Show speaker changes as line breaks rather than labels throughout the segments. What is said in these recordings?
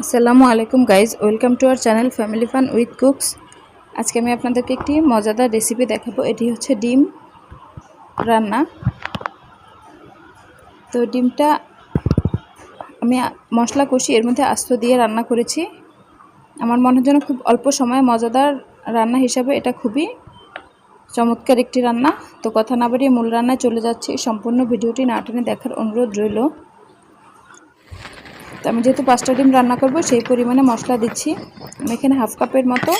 আসসালামু আলাইকুম guys, welcome to our channel family fun with cooks. আজকে আমি আপনাদেরকে একটি মজাদার রেসিপি দেখাবো, এটি হচ্ছে ডিম রান্না। তো ডিমটা আমি মশলা কষি, এর মধ্যে আস্ত দিয়ে রান্না করেছি। আমার মনে হয় যেন খুব অল্প সময়ে মজাদার রান্না হিসাবে এটা খুবই চমৎকার একটি রান্না। তো কথা না বাড়িয়ে মূল রান্নায় চলে যাচ্ছি, সম্পূর্ণ ভিডিওটি না টেনে দেখার অনুরোধ রইল। তো আমি যেহেতু পাঁচটা ডিম রান্না করব, সেই পরিমাণে মশলা দিচ্ছি। আমি এখানে হাফ কাপের মতো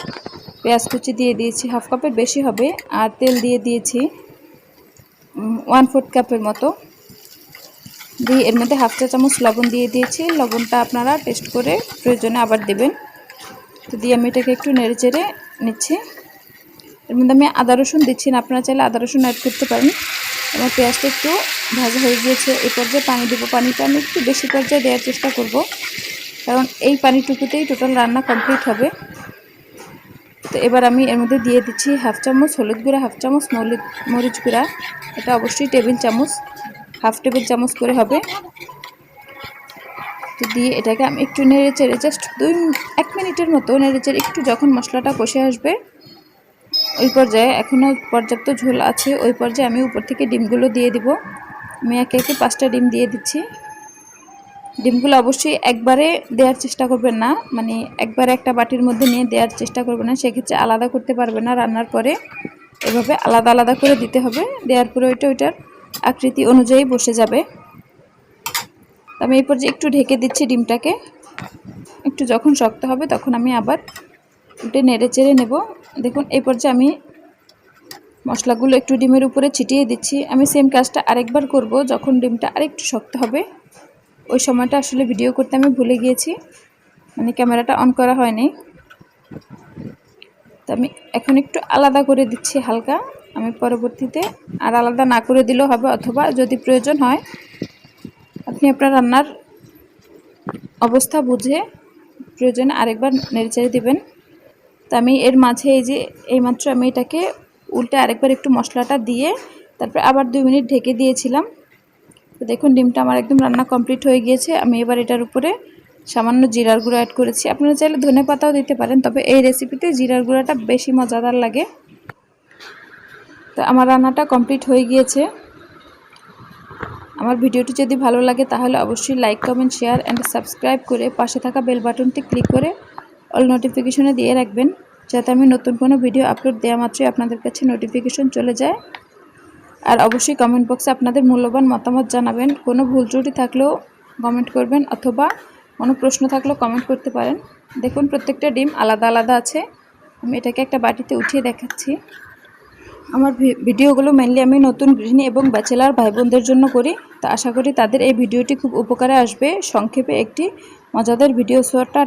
পেঁয়াজ কুচি দিয়ে দিয়েছি, হাফ কাপের বেশি হবে, আর তেল দিয়ে দিয়েছি ওয়ান ফোর্থ কাপের মতো। দিয়ে এর মধ্যে হাফ চা চামচ লবণ দিয়ে দিয়েছি, লবণটা আপনারা টেস্ট করে প্রয়োজনে আবার দেবেন। তো দিয়ে আমি এটাকে একটু নেড়ে চেড়ে নিচ্ছি। এর মধ্যে আমি আদা রসুন দিচ্ছি না, আপনারা চাইলে আদা রসুন অ্যাড করতে পারেন। আমার পেঁয়াজটা একটু ভাজা হয়ে গিয়েছে। এই পর্যায়ে পানি দেবো। পানিটা আমি একটু বেশি পর্যায়ে দেওয়ার চেষ্টা করব। কারণ এই পানিটুকুতেই টোটাল রান্না কমপ্লিট হবে। তো এবার আমি এর মধ্যে দিয়ে দিচ্ছি হাফ চামচ হলুদ গুঁড়া, হাফ চামচ মরিচ মরিচ গুঁড়া। এটা অবশ্যই টেবিল চামচ, হাফ টেবিল চামচ করে হবে। তো দিয়ে এটাকে আমি একটু নেড়ে চেড়ে জাস্ট দুই এক মিনিটের মতো নেড়ে চেড়ে একটু যখন মশলাটা কষে আসবে ওই পর্যায়ে এখনও পর্যাপ্ত ঝোল আছে, ওই পর্যায়ে আমি উপর থেকে ডিমগুলো দিয়ে দিব। আমি একে একে পাঁচটা ডিম দিয়ে দিচ্ছি। ডিমগুলো অবশ্যই একবারে দেওয়ার চেষ্টা করবেন না মানে একবারে একটা বাটির মধ্যে নিয়ে দেওয়ার চেষ্টা করবেন না, সেক্ষেত্রে আলাদা করতে পারবে না রান্নার পরে। এভাবে আলাদা আলাদা করে দিতে হবে, দেওয়ার পরে ওইটা, ওইটার আকৃতি অনুযায়ী বসে যাবে। আমি এই পর্যায়ে একটু ঢেকে দিচ্ছি ডিমটাকে। একটু যখন শক্ত হবে তখন আমি আবার উঠে নেড়ে চেড়ে নেব। দেখুন, এই পর্যায়ে আমি মশলাগুলো একটু ডিমের উপরে ছিটিয়ে দিচ্ছি। আমি সেম কাজটা আরেকবার করব, যখন ডিমটা আরেকটু শক্ত হবে। ওই সময়টা আসলে ভিডিও করতে আমি ভুলে গিয়েছি। মানে ক্যামেরাটা অন করা হয়নি। তো আমি এখন একটু আলাদা করে দিচ্ছি হালকা। আমি পরবর্তীতে আর আলাদা না করে দিলেও হবে, অথবা যদি প্রয়োজন হয়, আপনি আপনার রান্নার অবস্থা বুঝে প্রয়োজনে আরেকবার নেড়েচেড়ে দেবেন। তো আমি এর মাঝে এই যে এইমাত্র আমি এটাকে উল্টে আরেকবার একটু মশলাটা দিয়ে তারপরে আবার দুই মিনিট ঢেকে দিয়েছিলাম। তো দেখুন, ডিমটা আমার একদম রান্না কমপ্লিট হয়ে গিয়েছে। আমি এবার এটার উপরে সামান্য জিরার গুঁড়ো অ্যাড করেছি। আপনারা চাইলে ধনে পাতাও দিতে পারেন, তবে এই রেসিপিতে জিরার গুঁড়োটা বেশি মজাদার লাগে। তো আমার রান্নাটা কমপ্লিট হয়ে গিয়েছে। আমার ভিডিওটি যদি ভালো লাগে তাহলে অবশ্যই like comment share and subscribe করে পাশে থাকা বেল বাটনটি ক্লিক করে অল নোটিফিকেশনে দিয়ে রাখবেন, যাতে আমি নতুন কোনো ভিডিও আপলোড দেওয়া মাত্রই আপনাদের কাছে নোটিফিকেশন চলে যায়। আর অবশ্যই কমেন্ট বক্সে আপনাদের মূল্যবান মতামত জানাবেন। কোনো ভুল ত্রুটি থাকলেও কমেন্ট করবেন অথবা কোনো প্রশ্ন থাকলেও কমেন্ট করতে পারেন। দেখুন, প্রত্যেকটা ডিম আলাদা আলাদা আছে। আমি এটাকে একটা বাটিতে উঠিয়ে দেখাচ্ছি। আমার ভিডিওগুলো মেনলি আমি নতুন গৃহিণী এবং ব্যাচেলার ভাই বোনদের জন্য করি। তা আশা করি তাদের এই ভিডিওটি খুব উপকারে আসবে। সংক্ষেপে একটি মজাদার ভিডিও সোয়ারটা